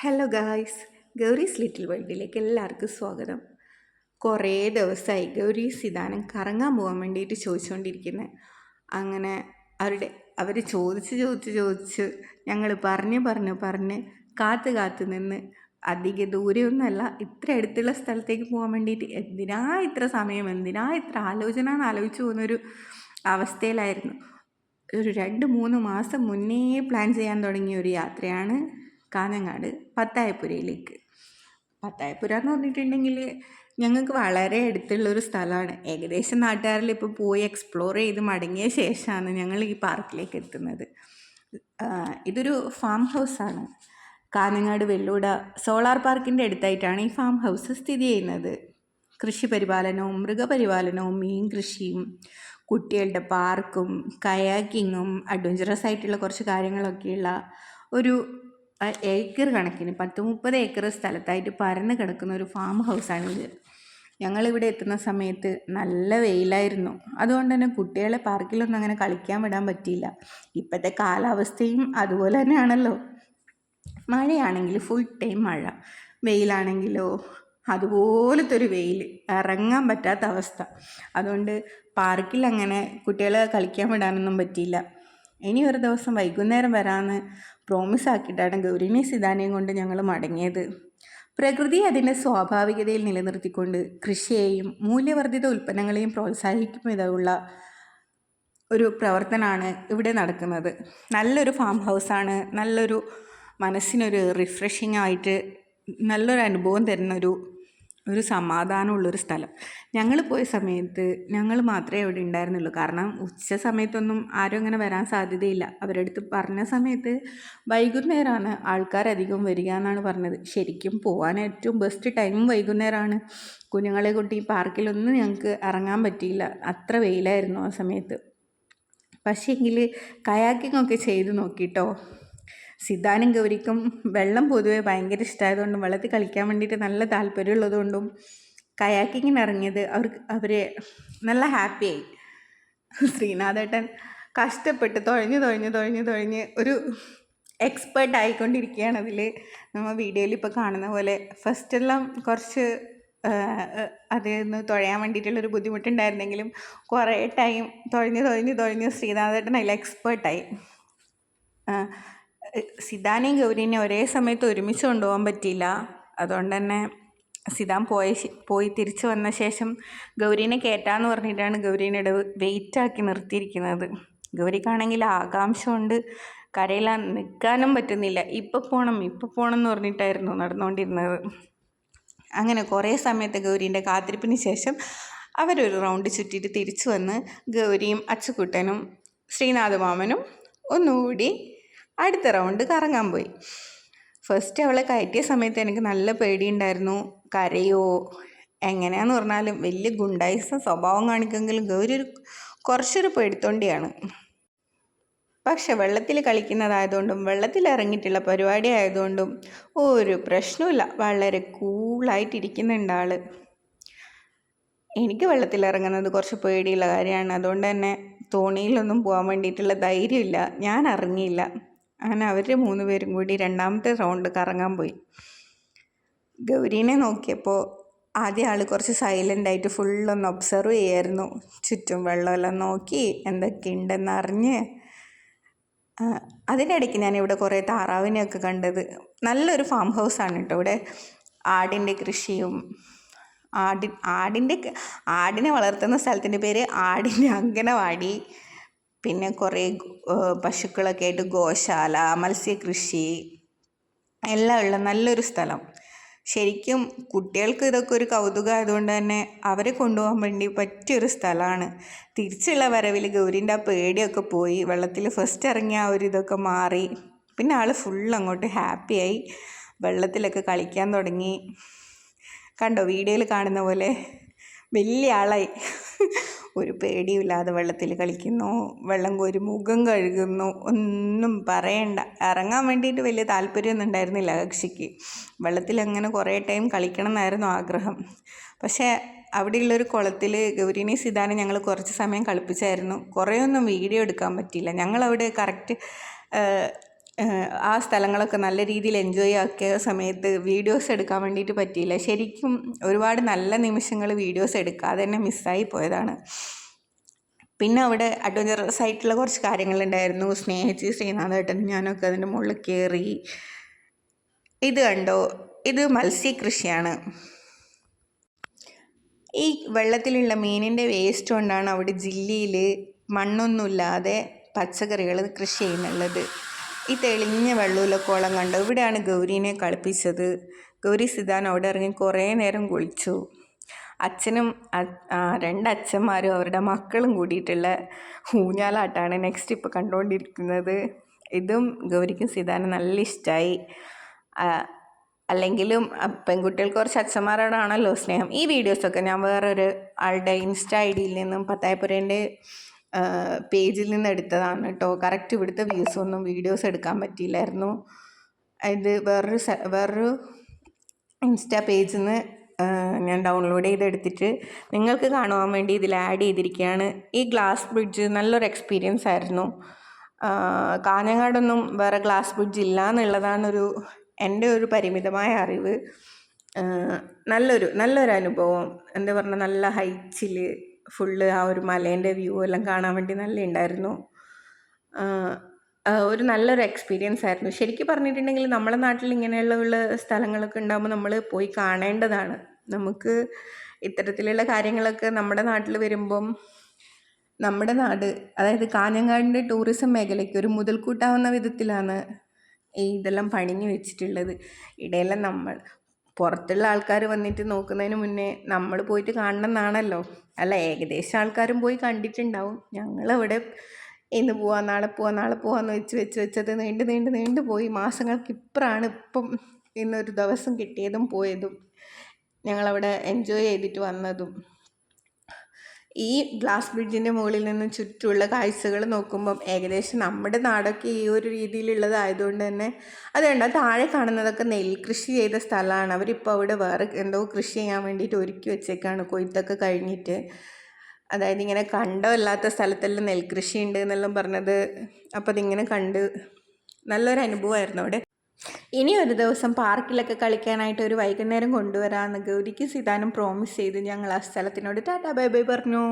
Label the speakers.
Speaker 1: Hello guys Gowri's little വേൾഡിലേക്ക് എല്ലാവർക്കും സ്വാഗതം. കുറേ ദിവസമായി ഗൗരീസ് ഇതാനം കറങ്ങാൻ പോകാൻ വേണ്ടിയിട്ട് ചോദിച്ചുകൊണ്ടിരിക്കുന്നത് അങ്ങനെ അവരുടെ അവർ ചോദിച്ച് ചോദിച്ച് ചോദിച്ച് ഞങ്ങൾ പറഞ്ഞ് പറഞ്ഞ് പറഞ്ഞ് കാത്ത് കാത്ത് നിന്ന് അധിക ദൂരെയൊന്നുമല്ല ഇത്ര അടുത്തുള്ള സ്ഥലത്തേക്ക് പോകാൻ വേണ്ടിയിട്ട് എന്തിനാ ഇത്ര സമയം എന്തിനാ ഇത്ര ആലോചന എന്ന് ആലോചിച്ച് പോകുന്നൊരു അവസ്ഥയിലായിരുന്നു. ഒരു രണ്ട് മൂന്ന് മാസം മുന്നേ പ്ലാൻ ചെയ്യാൻ തുടങ്ങിയ ഒരു യാത്രയാണ് കാഞ്ഞങ്ങാട് പത്തായപ്പുരയിലേക്ക്. പത്തായപ്പുര എന്ന് പറഞ്ഞിട്ടുണ്ടെങ്കിൽ ഞങ്ങൾക്ക് വളരെ അടുത്തുള്ളൊരു സ്ഥലമാണ്. ഏകദേശം നാട്ടുകാരിൽ ഇപ്പോൾ പോയി എക്സ്പ്ലോർ ചെയ്ത് മടങ്ങിയ ശേഷമാണ് ഞങ്ങൾ ഈ പാർക്കിലേക്ക് എത്തുന്നത്. ഇതൊരു ഫാം ഹൗസാണ് കാനങ്ങാട് വെള്ളൂട സോളാർ പാർക്കിന്റെ അടുത്തായിട്ടാണ് ഈ ഫാം ഹൗസ് സ്ഥിതി ചെയ്യുന്നത്. കൃഷി പരിപാലനവും മൃഗപരിപാലനവും മീൻ കൃഷിയും കുട്ടികളുടെ പാർക്കും കയാക്കിങ്ങും അഡ്വഞ്ചറസ് ആയിട്ടുള്ള കുറച്ച് കാര്യങ്ങളൊക്കെയുള്ള ഒരു ഏക്കർ കണക്കിന് പത്ത് മുപ്പത് ഏക്കർ സ്ഥലത്തായിട്ട് പരന്ന് കിടക്കുന്ന ഒരു ഫാം ഹൗസാണിത് ഞങ്ങളിവിടെ എത്തുന്ന സമയത്ത് നല്ല വെയിലായിരുന്നു. അതുകൊണ്ട് തന്നെ കുട്ടികളെ പാർക്കിലൊന്നും അങ്ങനെ കളിക്കാൻ വിടാൻ പറ്റിയില്ല. ഇപ്പോഴത്തെ കാലാവസ്ഥയും അതുപോലെ തന്നെയാണല്ലോ. മഴയാണെങ്കിൽ ഫുൾ ടൈം മഴ. വെയിലാണെങ്കിലോ അതുപോലത്തെ ഒരു വെയിൽ. ഇറങ്ങാൻ പറ്റാത്ത അവസ്ഥ. അതുകൊണ്ട് പാർക്കിൽ അങ്ങനെ കുട്ടികളെ കളിക്കാൻ വിടാനൊന്നും പറ്റിയില്ല. ഇനി ഒരു ദിവസം വൈകുന്നേരം വരാമെന്ന് പ്രോമിസ് ആക്കിയിട്ടാണ് ഗൗരിനെ സിതാനെയും കൊണ്ട് ഞങ്ങൾ മടങ്ങിയത്. പ്രകൃതി അതിന്റെ സ്വാഭാവികതയിൽ നിലനിർത്തിക്കൊണ്ട് കൃഷിയെയും മൂല്യവർദ്ധിത ഉൽപ്പന്നങ്ങളെയും പ്രോത്സാഹിക്കും വിധമുള്ള ഒരു പ്രവർത്തനമാണ് ഇവിടെ നടക്കുന്നത്. നല്ലൊരു ഫാം ഹൗസാണ് നല്ലൊരു മനസ്സിനൊരു റിഫ്രഷിംഗ് ആയിട്ട് നല്ലൊരു അനുഭവം തരുന്നൊരു ഒരു സമാധാനമുള്ളൊരു സ്ഥലം. ഞങ്ങൾ പോയ സമയത്ത് ഞങ്ങൾ മാത്രമേ അവിടെ ഉണ്ടായിരുന്നുള്ളൂ. കാരണം ഉച്ച സമയത്തൊന്നും ആരും അങ്ങനെ വരാൻ സാധ്യതയില്ല. അവരുടെ അടുത്ത് പറഞ്ഞ സമയത്ത് വൈകുന്നേരമാണ് ആൾക്കാരധികം വരിക എന്നാണ് പറഞ്ഞത്. ശരിക്കും പോകാൻ ഏറ്റവും ബെസ്റ്റ് ടൈം വൈകുന്നേരമാണ് കുഞ്ഞുങ്ങളെ കൂട്ടി പാർക്കിലൊന്നും ഞങ്ങൾക്ക് ഇറങ്ങാൻ പറ്റിയില്ല. അത്ര വെയിലായിരുന്നു ആ സമയത്ത്. പക്ഷേ എങ്കിൽ കയാക്കിങ്ങൊക്കെ ചെയ്ത് നോക്കിട്ടോ. സിദ്ധാനും ഗൗരിക്കും വെള്ളം പൊതുവെ ഭയങ്കര ഇഷ്ടമായതുകൊണ്ടും വെള്ളത്തിൽ കളിക്കാൻ വേണ്ടിയിട്ട് നല്ല താല്പര്യമുള്ളതുകൊണ്ടും കയാക്കിങ്ങിന് ഇറങ്ങിയത് അവർക്ക് അവർ നല്ല ഹാപ്പിയായി. ശ്രീനാഥേട്ടൻ കഷ്ടപ്പെട്ട് തുഴഞ്ഞ് തുഴഞ്ഞ് തുഴഞ്ഞ് തുഴഞ്ഞ് ഒരു എക്സ്പേർട്ട് ആയിക്കൊണ്ടിരിക്കുകയാണ് അതിൽ നമ്മൾ വീഡിയോയിൽ ഇപ്പോൾ കാണുന്ന പോലെ ഫസ്റ്റെല്ലാം കുറച്ച് അതിൽ നിന്ന് തുഴയാൻ വേണ്ടിയിട്ടുള്ളൊരു ബുദ്ധിമുട്ടുണ്ടായിരുന്നെങ്കിലും കുറേ ടൈം തുഴഞ്ഞ് തുഴഞ്ഞ് തുഴഞ്ഞ് ശ്രീനാഥേട്ടൻ അതിൽ എക്സ്പേർട്ടായി. സിതാനെയും ഗൗരീനെയും ഒരേ സമയത്ത് ഒരുമിച്ച് കൊണ്ടുപോകാൻ പറ്റിയില്ല. അതുകൊണ്ട് തന്നെ സിതാൻ പോയ പോയി തിരിച്ചു വന്ന ശേഷം ഗൗരീനെ കയറ്റാന്ന് പറഞ്ഞിട്ടാണ് ഗൗരീനെ വെയിറ്റാക്കി നിർത്തിയിരിക്കുന്നത്. ഗൗരിക്കാണെങ്കിൽ ആകാംക്ഷ കൊണ്ട് കരയിലാൻ നിൽക്കാനും പറ്റുന്നില്ല. ഇപ്പം പോകണം ഇപ്പം പോകണം എന്ന് പറഞ്ഞിട്ടായിരുന്നു നടന്നുകൊണ്ടിരുന്നത് അങ്ങനെ കുറേ സമയത്ത് ഗൗരീന്റെ കാത്തിരിപ്പിന് ശേഷം അവരൊരു റൗണ്ട് ചുറ്റിയിട്ട് തിരിച്ചു വന്ന് ഗൗരിയും അച്ചുക്കുട്ടനും ശ്രീനാഥമാമനും ഒന്നുകൂടി അടുത്ത റൗണ്ട് കറങ്ങാൻ പോയി. ഫസ്റ്റ് അവളെ കയറ്റിയ സമയത്ത് എനിക്ക് നല്ല പേടിയുണ്ടായിരുന്നു. കരയോ? എങ്ങനെയാന്ന് പറഞ്ഞാലും വലിയ ഗുണ്ടായിസ സ്വഭാവം കാണിക്കുമെങ്കിലും ഗൗരി ഒരു കുറച്ചൊരു പേടിത്തൊണ്ടിയാണ്. പക്ഷെ വെള്ളത്തിൽ കളിക്കുന്നതായതുകൊണ്ടും വെള്ളത്തിൽ ഇറങ്ങിയിട്ടുള്ള പരിപാടി ആയതുകൊണ്ടും ഒരു പ്രശ്നമില്ല വളരെ കൂളായിട്ടിരിക്കുന്നുണ്ട് ആൾ എനിക്ക് വെള്ളത്തിൽ ഇറങ്ങുന്നത് കുറച്ച് പേടിയുള്ള കാര്യമാണ്. അതുകൊണ്ട് തന്നെ തോണിയിലൊന്നും പോകാൻ വേണ്ടിയിട്ടുള്ള ധൈര്യമില്ല. ഞാൻ ഇറങ്ങിയില്ല അങ്ങനെ അവർ മൂന്ന് പേരും കൂടി രണ്ടാമത്തെ റൗണ്ട് കറങ്ങാൻ പോയി. ഗൗരീനെ നോക്കിയപ്പോൾ ആദ്യ ആൾ കുറച്ച് സൈലന്റ് ആയിട്ട് ഫുള്ളൊന്ന് ഒബ്സർവ് ചെയ്യായിരുന്നു. ചുറ്റും വെള്ളമെല്ലാം നോക്കി എന്തൊക്കെ ഉണ്ടെന്ന് അറിഞ്ഞ് അതിനിടയ്ക്ക് ഞാനിവിടെ കുറേ താറാവിനെയൊക്കെ കണ്ടത്. നല്ലൊരു ഫാം ഹൗസാണ് കേട്ടോ ഇവിടെ. ആടിന്റെ കൃഷിയും ആടി ആടിന്റെ ആടിനെ വളർത്തുന്ന സ്ഥലത്തിന്റെ പേര് ആടിന്റെ അങ്കനവാടി പിന്നെ കുറേ പശുക്കളൊക്കെ ആയിട്ട് ഗോശാല മത്സ്യകൃഷി എല്ലാം ഉള്ള നല്ലൊരു സ്ഥലം. ശരിക്കും കുട്ടികൾക്ക് ഇതൊക്കെ ഒരു കൗതുകം ആയതുകൊണ്ട് തന്നെ അവരെ കൊണ്ടുപോകാൻ വേണ്ടി പറ്റിയൊരു സ്ഥലമാണ്. തിരിച്ചുള്ള വരവിൽ ഗൗരീന്റെ ആ പേടിയൊക്കെ പോയി വെള്ളത്തിൽ ഫസ്റ്റ് ഇറങ്ങിയ ആ ഒരു ഇതൊക്കെ മാറി പിന്നെ ആൾ ഫുൾ അങ്ങോട്ട് ഹാപ്പിയായി വെള്ളത്തിലൊക്കെ കളിക്കാൻ തുടങ്ങി. കണ്ടോ വീഡിയോയിൽ കാണുന്ന പോലെ വലിയ ആളായി. ഒരു പേടിയുമില്ലാതെ വെള്ളത്തിൽ കളിക്കുന്നു. വെള്ളം കോരി മുഖം കഴുകുന്നു. ഒന്നും പറയണ്ട. ഇറങ്ങാൻ വേണ്ടിയിട്ട് വലിയ താല്പര്യമൊന്നും ഉണ്ടായിരുന്നില്ല കക്ഷിക്ക്. വെള്ളത്തിൽ അങ്ങനെ കുറേ ടൈം കളിക്കണം എന്നായിരുന്നു ആഗ്രഹം. പക്ഷേ അവിടെയുള്ളൊരു കുളത്തിൽ ഗൗരിനി സിതാനെ ഞങ്ങൾ കുറച്ച് സമയം കളിപ്പിച്ചായിരുന്നു. കുറേയൊന്നും വീഡിയോ എടുക്കാൻ പറ്റിയില്ല. ഞങ്ങളവിടെ കറക്റ്റ് ആ സ്ഥലങ്ങളൊക്കെ നല്ല രീതിയിൽ എൻജോയ് ആക്കിയ സമയത്ത് വീഡിയോസ് എടുക്കാൻ വേണ്ടിയിട്ട് പറ്റിയില്ല. ശരിക്കും ഒരുപാട് നല്ല നിമിഷങ്ങൾ വീഡിയോസ് എടുക്കാതെ തന്നെ മിസ്സായി പോയതാണ്. പിന്നെ അവിടെ അഡ്വഞ്ചറസ് ആയിട്ടുള്ള കുറച്ച് കാര്യങ്ങളുണ്ടായിരുന്നു. സ്നേഹിച്ച് ശ്രീനാഥേട്ടൻ ഞാനൊക്കെ അതിന്റെ മുകളിൽ കയറി. ഇത് കണ്ടോ? ഇത് മത്സ്യകൃഷിയാണ് ഈ വെള്ളത്തിലുള്ള മീനിന്റെ വേസ്റ്റ് കൊണ്ടാണ് അവിടെ ജില്ലയിൽ മണ്ണൊന്നുമില്ലാതെ പച്ചക്കറികൾ കൃഷി ചെയ്യുന്നുള്ളത്. ഈ തെളിഞ്ഞ വെള്ളമുള്ള കണ്ടു ഇവിടെയാണ് ഗൗരീനെ കളിപ്പിച്ചത്. ഗൗരി അവിടെ ഇറങ്ങി കുറേ നേരം കുളിച്ചു. അച്ഛനും രണ്ടച്ഛന്മാരും അവരുടെ മക്കളും കൂടിയിട്ടുള്ള ഊഞ്ഞാലാട്ടാണ് നെക്സ്റ്റ് ഇപ്പോൾ കണ്ടുകൊണ്ടിരിക്കുന്നത് ഇതും ഗൗരിക്കും സിതാനും നല്ല ഇഷ്ടമായി അല്ലെങ്കിലും പെൺകുട്ടികൾക്ക് കുറച്ച് അച്ഛന്മാരോടാണല്ലോ സ്നേഹം. ഈ വീഡിയോസൊക്കെ ഞാൻ വേറൊരു ആളുടെ ഇൻസ്റ്റ ഐ ഡിയിൽ നിന്നും പത്തായപ്പുരേന്റെ പേജിൽ നിന്ന് എടുത്തതാണ് കേട്ടോ. കറക്റ്റ് ഇവിടുത്തെ വ്യൂസ് ഒന്നും വീഡിയോസ് എടുക്കാൻ പറ്റിയില്ലായിരുന്നു. ഇത് വേറൊരു വേറൊരു ഇൻസ്റ്റാ പേജിൽ നിന്ന് ഞാൻ ഡൗൺലോഡ് ചെയ്തെടുത്തിട്ട് നിങ്ങൾക്ക് കാണുവാൻ വേണ്ടി ഇതിൽ ആഡ് ചെയ്തിരിക്കുകയാണ്. ഈ ഗ്ലാസ് ബ്രിഡ്ജ് നല്ലൊരു എക്സ്പീരിയൻസ് ആയിരുന്നു. കാഞ്ഞങ്ങാടൊന്നും വേറെ ഗ്ലാസ് ബ്രിഡ്ജ് ഇല്ല എന്നുള്ളതാണൊരു എന്റെ ഒരു പരിമിതമായ അറിവ്. നല്ലൊരു നല്ലൊരു അനുഭവം എന്താ പറഞ്ഞാൽ നല്ല ഹൈറ്റിൽ ഫുള്ള് ആ ഒരു മലേന്റെ വ്യൂ എല്ലാം കാണാൻ വേണ്ടി നല്ല ഉണ്ടായിരുന്നു ഒരു നല്ലൊരു എക്സ്പീരിയൻസ് ആയിരുന്നു. ശരിക്കും പറഞ്ഞിട്ടുണ്ടെങ്കിൽ നമ്മുടെ നാട്ടിൽ ഇങ്ങനെയുള്ള സ്ഥലങ്ങളൊക്കെ ഉണ്ടാകുമ്പോൾ നമ്മൾ പോയി കാണേണ്ടതാണ്. നമുക്ക് ഇത്തരത്തിലുള്ള കാര്യങ്ങളൊക്കെ നമ്മുടെ നാട്ടിൽ വരുമ്പം നമ്മുടെ നാട് അതായത് കാഞ്ഞങ്ങാടിന്റെ ടൂറിസം മേഖലയ്ക്ക് ഒരു മുതൽക്കൂട്ടാവുന്ന വിധത്തിലാണ് ഇതെല്ലാം പണിഞ്ഞു വെച്ചിട്ടുള്ളത്. ഇടയെല്ലാം നമ്മൾ പുറത്തുള്ള ആൾക്കാർ വന്നിട്ട് നോക്കുന്നതിന് മുന്നേ നമ്മൾ പോയിട്ട് കാണണം എന്നാണല്ലോ അല്ല ഏകദേശം ആൾക്കാരും പോയി കണ്ടിട്ടുണ്ടാവും. ഞങ്ങളവിടെ ഇന്ന് പോവാം നാളെ പോവാം നാളെ പോവാന്ന് വെച്ച് വെച്ച് വെച്ചത് നീണ്ട് നീണ്ട് നീണ്ട് പോയി. മാസങ്ങൾക്ക് ഇപ്പറാണ് ഇപ്പം ഇന്നൊരു ദിവസം കിട്ടിയതും പോയതും. ഞങ്ങളവിടെ എൻജോയ് ചെയ്തിട്ട് വന്നതും. ഈ ഗ്ലാസ് ബ്രിഡ്ജിന്റെ മുകളിൽ നിന്ന് ചുറ്റുമുള്ള കാഴ്ചകൾ നോക്കുമ്പം ഏകദേശം നമ്മുടെ നാടൊക്കെ ഈ ഒരു രീതിയിലുള്ളതായതുകൊണ്ട് തന്നെ അതുകൊണ്ട് താഴെ കാണുന്നതൊക്കെ നെൽകൃഷി ചെയ്ത സ്ഥലമാണ്. അവരിപ്പോൾ അവിടെ വേറെ എന്തോ കൃഷി ചെയ്യാൻ വേണ്ടിയിട്ട് ഒരുക്കി വെച്ചേക്കാണ്. കൊയ്ത്തൊക്കെ കഴിഞ്ഞിട്ട്. അതായത് ഇങ്ങനെ കണ്ടമില്ലാത്ത സ്ഥലത്തെല്ലാം നെൽകൃഷി ഉണ്ട് എന്നെല്ലാം പറഞ്ഞത്. അപ്പോൾ അതിങ്ങനെ കണ്ട് നല്ലൊരു അനുഭവമായിരുന്നു അവിടെ. ഇനി ഒരു ദിവസം പാർക്കിലൊക്കെ കളിക്കാനായിട്ട് ഒരു വൈകുന്നേരം കൊണ്ടുവരാമെന്ന് ഗൗരിക്ക് സിതാനും പ്രോമിസ് ചെയ്ത് ഞങ്ങൾ ആ സ്ഥലത്തിനോട് ടാറ്റാ ബൈ ബൈ പറഞ്ഞു.